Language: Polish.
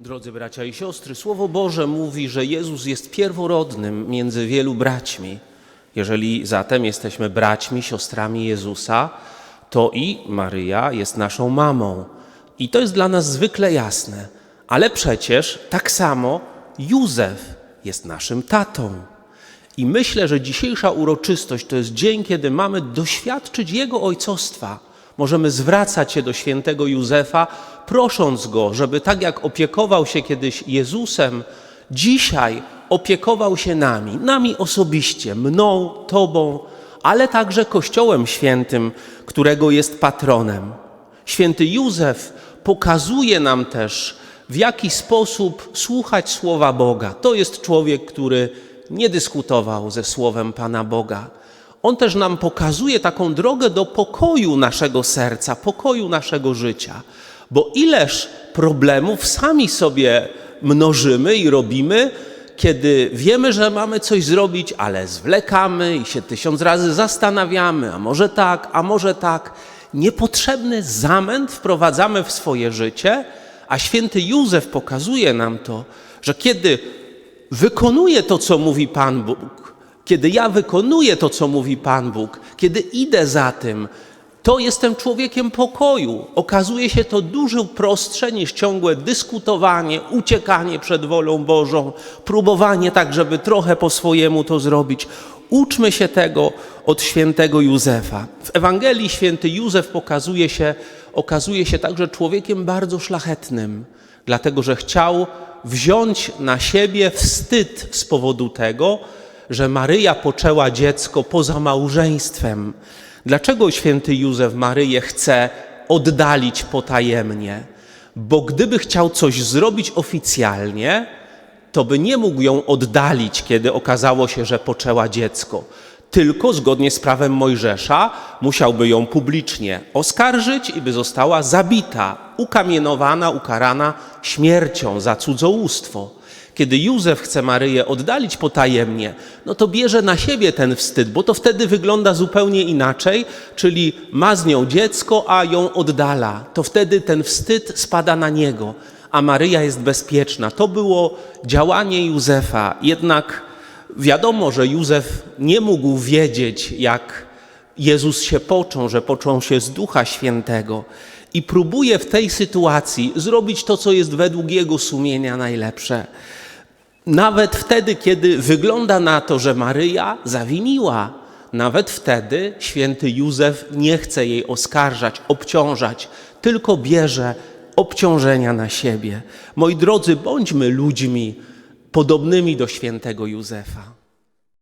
Drodzy bracia i siostry, Słowo Boże mówi, że Jezus jest pierworodnym między wielu braćmi. Jeżeli zatem jesteśmy braćmi, siostrami Jezusa, to i Maryja jest naszą mamą. I to jest dla nas zwykle jasne. Ale przecież tak samo Józef jest naszym tatą. I myślę, że dzisiejsza uroczystość to jest dzień, kiedy mamy doświadczyć Jego ojcostwa. Możemy zwracać się do świętego Józefa, prosząc go, żeby tak jak opiekował się kiedyś Jezusem, dzisiaj opiekował się nami, nami osobiście, mną, Tobą, ale także Kościołem Świętym, którego jest patronem. Święty Józef pokazuje nam też, w jaki sposób słuchać słowa Boga. To jest człowiek, który nie dyskutował ze słowem Pana Boga. On też nam pokazuje taką drogę do pokoju naszego serca, pokoju naszego życia. Bo ileż problemów sami sobie mnożymy i robimy, kiedy wiemy, że mamy coś zrobić, ale zwlekamy i się tysiąc razy zastanawiamy, a może tak, a może tak. Niepotrzebny zamęt wprowadzamy w swoje życie, a święty Józef pokazuje nam to, że kiedy wykonuję to, co mówi Pan Bóg, kiedy ja wykonuję to, co mówi Pan Bóg, kiedy idę za tym, to jestem człowiekiem pokoju. Okazuje się to dużo prostsze niż ciągłe dyskutowanie, uciekanie przed wolą Bożą, próbowanie tak, żeby trochę po swojemu to zrobić. Uczmy się tego od świętego Józefa. W Ewangelii święty Józef pokazuje się, okazuje się także człowiekiem bardzo szlachetnym, dlatego że chciał wziąć na siebie wstyd z powodu tego, że Maryja poczęła dziecko poza małżeństwem. Dlaczego święty Józef Maryję chce oddalić potajemnie? Bo gdyby chciał coś zrobić oficjalnie, to by nie mógł ją oddalić, kiedy okazało się, że poczęła dziecko. Tylko zgodnie z prawem Mojżesza musiałby ją publicznie oskarżyć i by została zabita, ukamienowana, ukarana śmiercią za cudzołóstwo. Kiedy Józef chce Maryję oddalić potajemnie, no to bierze na siebie ten wstyd, bo to wtedy wygląda zupełnie inaczej, czyli ma z nią dziecko, a ją oddala. To wtedy ten wstyd spada na niego, a Maryja jest bezpieczna. To było działanie Józefa. Jednak wiadomo, że Józef nie mógł wiedzieć, jak Jezus się począł, że począł się z Ducha Świętego. I próbuje w tej sytuacji zrobić to, co jest według jego sumienia najlepsze. Nawet wtedy, kiedy wygląda na to, że Maryja zawiniła, nawet wtedy święty Józef nie chce jej oskarżać, obciążać, tylko bierze obciążenia na siebie. Moi drodzy, bądźmy ludźmi podobnymi do świętego Józefa.